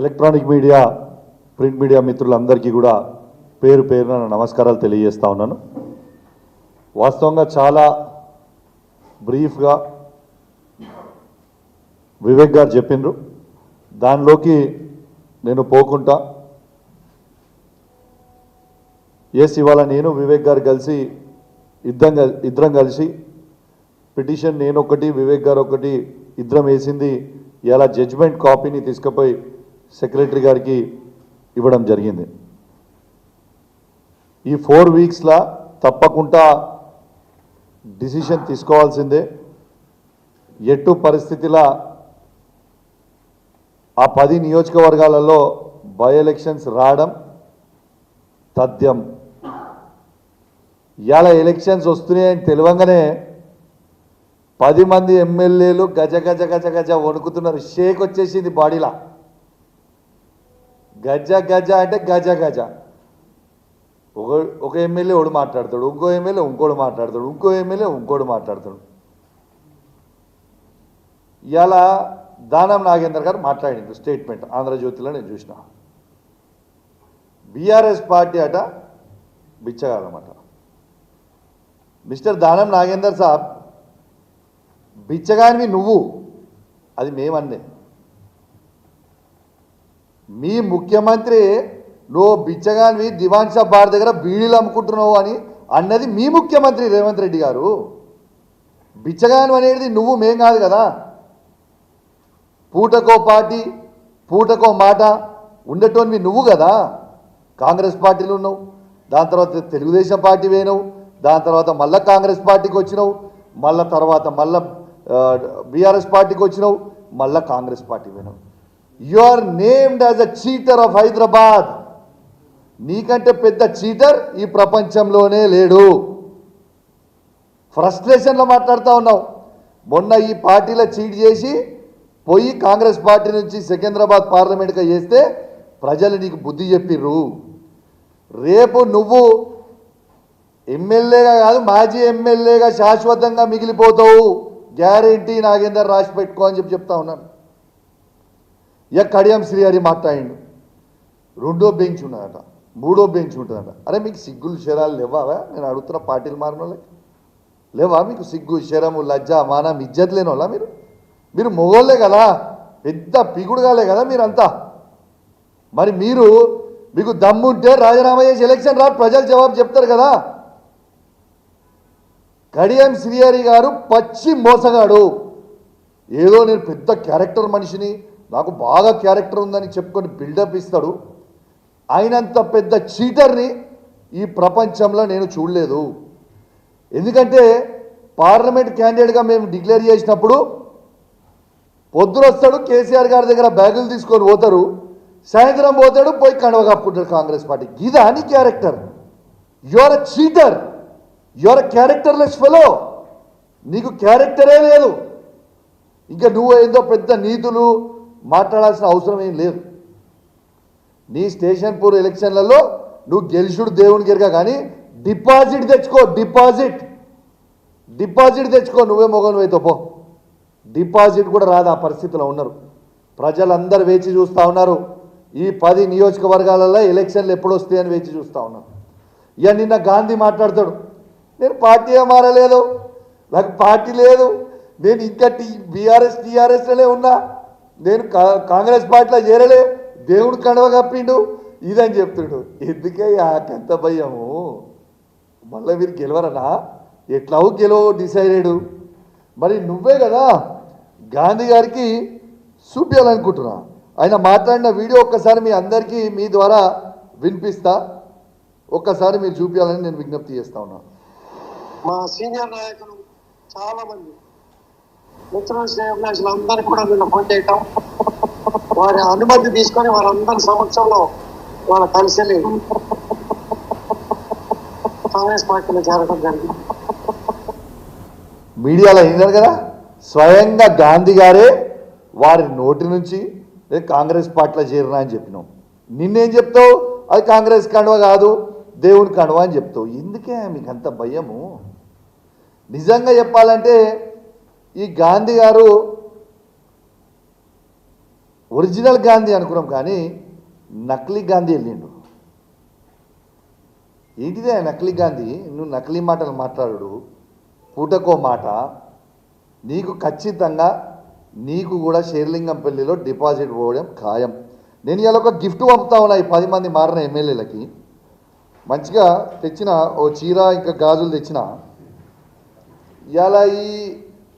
Electronic media print media మిత్రులందరికీ కూడా పేరు పేరున నమస్కారాలు తెలియజేస్తా ఉన్నాను. వాస్తవంగా చాలా బ్రీఫ్గా వివేక్ గారు చెప్పిండ్రు దానిలోకి నేను పోకుండా ఎస్ ఇవాళ నేను వివేక్ గారు కలిసి ఇద్దరం ఇద్దరం కలిసి పిటిషన్ నేను ఒకటి వివేక్ గారు ఒకటి ఇద్దరం వేసింది. ఇలా జడ్జ్మెంట్ కాపీని తీసుకుపోయి సెక్రటరీ గారికి ఇవ్వడం జరిగింది. ఈ ఫోర్ వీక్స్లా తప్పకుండా డిసిషన్ తీసుకోవాల్సిందే. ఎట్టు పరిస్థితిలా ఆ పది నియోజకవర్గాలలో బై ఎలక్షన్స్ రావడం తథ్యం. ఇవాళ ఎలక్షన్స్ వస్తున్నాయని తెలియంగానే పది మంది ఎమ్మెల్యేలు గజ గజ గజ గజ వణుకుతున్నారు. షేక్ వచ్చేసింది బాడీలా. గజ గజ అంటే గజ గజ. ఒక ఒక ఎమ్మెల్యే ఒకడు మాట్లాడతాడు ఇంకో ఎమ్మెల్యే ఇంకోడు మాట్లాడతాడు ఇంకో ఎమ్మెల్యే ఇంకోడు మాట్లాడతాడు. ఇలా దానం నాగేందర్ గారు మాట్లాడిండు స్టేట్మెంట్ ఆంధ్రజ్యోతిలో నేను చూసిన. బీఆర్ఎస్ పార్టీ అట బిచ్చగాలన్నమాట మిస్టర్ దానం నాగేందర్ సాబ్ బిచ్చగానివి నువ్వు అది మేమన్నే. మీ ముఖ్యమంత్రి నువ్వు బిచ్చగానివి దివాన్ షా బార్ దగ్గర బీడీలు అమ్ముకుంటున్నావు అని అన్నది మీ ముఖ్యమంత్రి రేవంత్ రెడ్డి గారు. బిచ్చగాను అనేది నువ్వు మేం కాదు కదా. పూటకో పార్టీ పూటకో మాట ఉండేటోనివి నువ్వు కదా. కాంగ్రెస్ పార్టీలు ఉన్నావు. దాని తర్వాత తెలుగుదేశం పార్టీ పోయినావు దాని తర్వాత మళ్ళీ కాంగ్రెస్ పార్టీకి వచ్చినావు. మళ్ళీ తర్వాత మళ్ళీ బీఆర్ఎస్ పార్టీకి వచ్చినావు. మళ్ళీ కాంగ్రెస్ పార్టీ పోయినావు you are named as a cheater of Hyderabad నీకంటే పెద్ద చీటర్ ఈ ప్రపంచంలోనే లేడు. ఫ్రస్ట్రేషన్లో మాట్లాడుతూ ఉన్నావు. మొన్న ఈ పార్టీలో చీట్ చేసి పోయి కాంగ్రెస్ పార్టీ నుంచి సికింద్రాబాద్ పార్లమెంట్గా చేస్తే ప్రజలు నీకు బుద్ధి చెప్పిర్రు. రేపు నువ్వు ఎమ్మెల్యేగా కాదు మాజీ ఎమ్మెల్యేగా శాశ్వతంగా మిగిలిపోతావు. గ్యారెంటీ నాగేందర్ రాసి పెట్టుకో అని చెప్పి చెప్తా ఉన్నాను. ఇక కడియం శ్రీహరి మాట్లాడిండు. రెండో బెంచ్ ఉన్నదట మూడో బెంచ్ ఉంటుందట. అరే మీకు సిగ్గులు శరాలు లేవా నేను అడుగుతున్న పార్టీలు మారిన వాళ్ళకి లేవా మీకు సిగ్గు శరము లజ్జ మానం ఇజ్జత్ లేని వాళ్ళ మీరు? మీరు మొగోళ్ళే కదా పెద్ద పిగుడుగాలే కదా మీరంతా. మరి మీరు మీకు దమ్ముంటే రాజీనామా చేసి ఎలక్షన్ రా ప్రజలు జవాబు చెప్తారు కదా. కడియం శ్రీహరి గారు పచ్చి మోసగాడు. ఏదో నేను పెద్ద క్యారెక్టర్ మనిషిని నాకు బాగా క్యారెక్టర్ ఉందని చెప్పుకొని బిల్డప్ ఇస్తాడు. ఆయనంత పెద్ద చీటర్ని ఈ ప్రపంచంలో నేను చూడలేదు. ఎందుకంటే పార్లమెంట్ క్యాండిడేట్గా మేము డిక్లేర్ చేసినప్పుడు పొద్దున వస్తాడు కేసీఆర్ గారి దగ్గర బ్యాగులు తీసుకొని పోతారు. సాయంత్రం పోతాడు పోయి కండవ కప్పుకుంటాడు కాంగ్రెస్ పార్టీ. ఇది అని character. Your a cheater. Your a characterless fellow. నీకు క్యారెక్టరే లేదు. ఇంకా నువ్వు ఏదో పెద్ద నీతులు మాట్లాడాల్సిన అవసరం ఏం లేదు. నీ స్టేషన్ పూర్ ఎలక్షన్లలో నువ్వు గెలిచుడు దేవుని గెరగా కానీ డిపాజిట్ తెచ్చుకో డిపాజిట్. డిపాజిట్ తెచ్చుకో నువ్వే మొగను అయితే పో. డిపాజిట్ కూడా రాదు ఆ పరిస్థితిలో ఉన్నారు. ప్రజలందరూ వేచి చూస్తూ ఉన్నారు. ఈ పది నియోజకవర్గాలలో ఎలక్షన్లు ఎప్పుడు వస్తాయని వేచి చూస్తూ ఉన్నారు. ఇక నిన్న గాంధీ మాట్లాడతాడు నేను పార్టీ మారలేదు నాకు పార్టీ లేదు. నేను ఇంకా టీ బీఆర్ఎస్ టీఆర్ఎస్లోనే ఉన్నా. నేను కా- కాంగ్రెస్ పార్టీలో చేరలే దేవుడు కండవ కప్పిండు ఇదని చెప్తుండు. ఎందుకే ఆకంత భయము? మళ్ళీ మీరు గెలవరనా? ఎట్లావు డిసైడ్ డిసైడెడ్ మరి నువ్వే కదా గాంధీ గారికి చూపించాలనుకుంటున్నా. ఆయన మాట్లాడిన వీడియో ఒక్కసారి మీ అందరికీ మీ ద్వారా వినిపిస్తా. ఒక్కసారి మీరు చూపించాలని నేను విజ్ఞప్తి చేస్తా ఉన్నా. మా సీనియర్ నాయకులు చాలా మంది మిత్రులు శ్రేయభిలాషులు అందరికీ కూడా నిన్న ఫోన్ చేయటం. వారి అనుమతి తీసుకొని వారందరి సమక్షంలో వాళ్ళ కలిసి కాంగ్రెస్ పార్టీలో చేరడం జరిగింది. మీడియాలో విన్నారు కదా? స్వయంగా గాంధీ గారే వారి నోటి నుంచి కాంగ్రెస్ పార్టీలో చేరిన అని చెప్పినాం. నిన్నేం చెప్తావు? అది కాంగ్రెస్ కండువ కాదు దేవుని కండువ అని చెప్తావు. ఎందుకే మీకు అంత భయము? నిజంగా చెప్పాలంటే ఈ గాంధీ గారు ఒరిజినల్ గాంధీ అనుకున్నాం కానీ నకిలీ గాంధీ వెళ్ళిండు. ఏంటిదే నకిలీ గాంధీ? నువ్వు నకిలీ మాటలు మాట్లాడు పూటకో మాట. నీకు ఖచ్చితంగా నీకు కూడా షేర్లింగంపల్లిలో డిపాజిట్ పోవడం ఖాయం. నేను ఇలా ఒక గిఫ్ట్ పంపుతా ఉన్నా ఈ పది మంది మారిన ఎమ్మెల్యేలకి. మంచిగా తెచ్చిన ఓ చీర ఇంకా గాజులు తెచ్చిన. ఇలా ఈ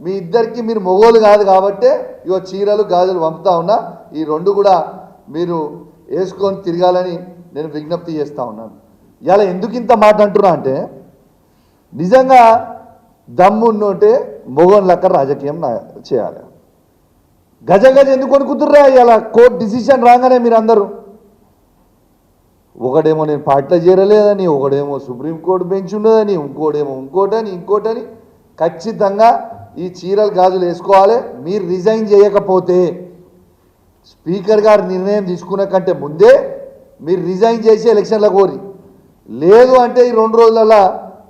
మీ ఇద్దరికి మీరు మొగోలు కాదు కాబట్టే ఇగో చీరలు గాజులు పంపుతా ఉన్నా ఈ రెండు కూడా మీరు వేసుకొని తిరగాలని నేను విజ్ఞప్తి చేస్తూ ఉన్నాను. ఇలా ఎందుకు ఇంత మాట అంటున్నా అంటే నిజంగా దమ్మున్నోటే మొగోన్ లెక్క రాజకీయం నా- చేయాలి. గజ గజ ఎందుకు కొనుక్కుతుర్రా ఇలా కోర్టు డిసిషన్ రాగానే మీరు అందరూ ఒకడేమో నేను పార్టీలో చేరలేదని ఒకడేమో సుప్రీంకోర్టు బెంచ్ ఉన్నదని ఇంకోటేమో ఇంకోటని ఇంకోటని ఖచ్చితంగా ఈ చీరలు గాజులు వేసుకోవాలి. మీరు రిజైన్ చేయకపోతే స్పీకర్ గారు నిర్ణయం తీసుకున్న కంటే ముందే మీరు రిజైన్ చేసి ఎలక్షన్ల కోరి లేదు అంటే ఈ రెండు రోజులలో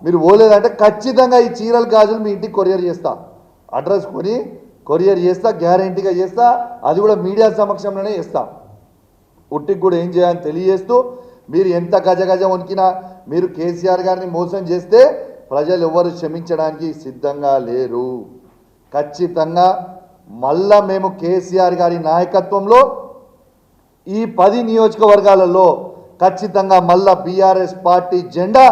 మీరు పోలేదంటే ఖచ్చితంగా ఈ చీరలు గాజులు మీ ఇంటికి కొరియర్ చేస్తా. అడ్రస్ కొని కొరియర్ చేస్తా గ్యారంటీగా చేస్తా అది కూడా మీడియా సమక్షంలోనే చేస్తా. ఉట్టికి కూడా ఏం చేయాలని తెలియజేస్తూ మీరు ఎంత గజ గజ వణికినా మీరు కేసీఆర్ గారిని మోసం చేస్తే ప్రజలు ఎవరు క్షమించడానికి సిద్ధంగా లేరు. ఖచ్చితంగా మళ్ళా మేము కేసీఆర్ గారి నాయకత్వంలో ఈ పది నియోజకవర్గాలలో ఖచ్చితంగా మళ్ళా బీఆర్ఎస్ పార్టీ జెండా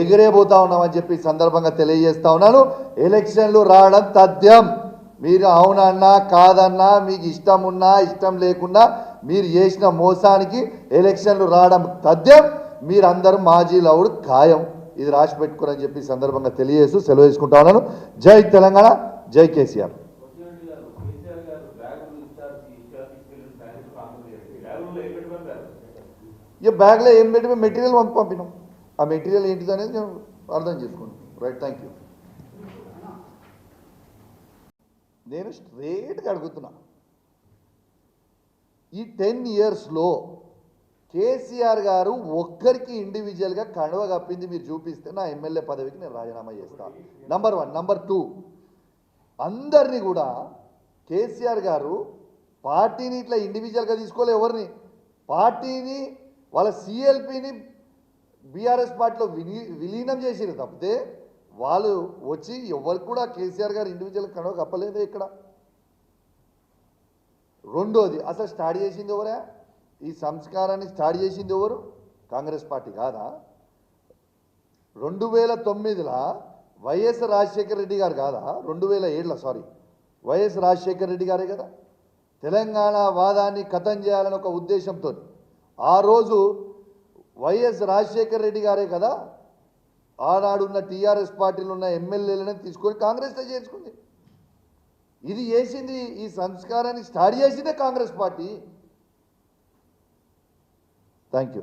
ఎగిరేబోతా ఉన్నామని చెప్పి సందర్భంగా తెలియజేస్తా ఉన్నాను. ఎలక్షన్లు రావడం తథ్యం. మీరు అవునన్నా కాదన్నా మీకు ఇష్టం ఉన్నా ఇష్టం లేకున్నా మీరు చేసిన మోసానికి ఎలక్షన్లు రావడం తథ్యం. మీరందరూ మాజీ లవుడు ఖాయం. ఇది రాసి పెట్టుకోరని చెప్పి సందర్భంగా తెలియజేస్తూ సెలవు తీసుకుంటా ఉన్నాను. జై తెలంగాణ జై కేసీఆర్. ఇక బ్యాగ్లో ఏం పెట్టి మెటీరియల్ పంపి పంపినాం. ఆ మెటీరియల్ ఏంటిది అనేది నేను అర్థం చేసుకోండి రైట్ థ్యాంక్ యూ. నేను స్ట్రేట్గా అడుగుతున్నా. ఈ టెన్ ఇయర్స్లో కేసీఆర్ గారు ఒక్కరికి ఇండివిజువల్గా కడవ కప్పింది మీరు చూపిస్తే నా ఎమ్మెల్యే పదవికి నేను రాజీనామా చేస్తాను నంబర్ వన్ నంబర్ టూ అందరినీ కూడా కేసీఆర్ గారు పార్టీని ఇట్లా ఇండివిజువల్గా తీసుకోలే ఎవరిని? పార్టీని వాళ్ళ సిఎల్పిని బీఆర్ఎస్ పార్టీలో విని విలీనం చేసిరు తప్పితే వాళ్ళు వచ్చి ఎవరికి కూడా కేసీఆర్ గారు ఇండివిజువల్ కడవ కప్పలేదు ఇక్కడ. రెండోది అసలు స్టార్ట్ చేసింది ఎవరా? ఈ సంస్కారాన్ని స్టార్ట్ చేసింది ఎవరు? కాంగ్రెస్ పార్టీ కాదా? రెండు వేల తొమ్మిదిలో వైఎస్ రాజశేఖర రెడ్డి గారు కాదా? రెండు వేల ఏడులో సారీ వైఎస్ రాజశేఖర రెడ్డి గారే కదా. తెలంగాణ వాదాన్ని కథం చేయాలని ఒక ఉద్దేశంతో. ఆ రోజు వైఎస్ రాజశేఖర రెడ్డి గారే కదా. ఆనాడున్న టీఆర్ఎస్ పార్టీలు ఉన్న ఎమ్మెల్యేలను తీసుకొని కాంగ్రెస్లో చేర్చుకుంది. ఇది చేసింది ఈ సంస్కారాన్ని స్టార్ట్ చేసిందే కాంగ్రెస్ పార్టీ. Thank you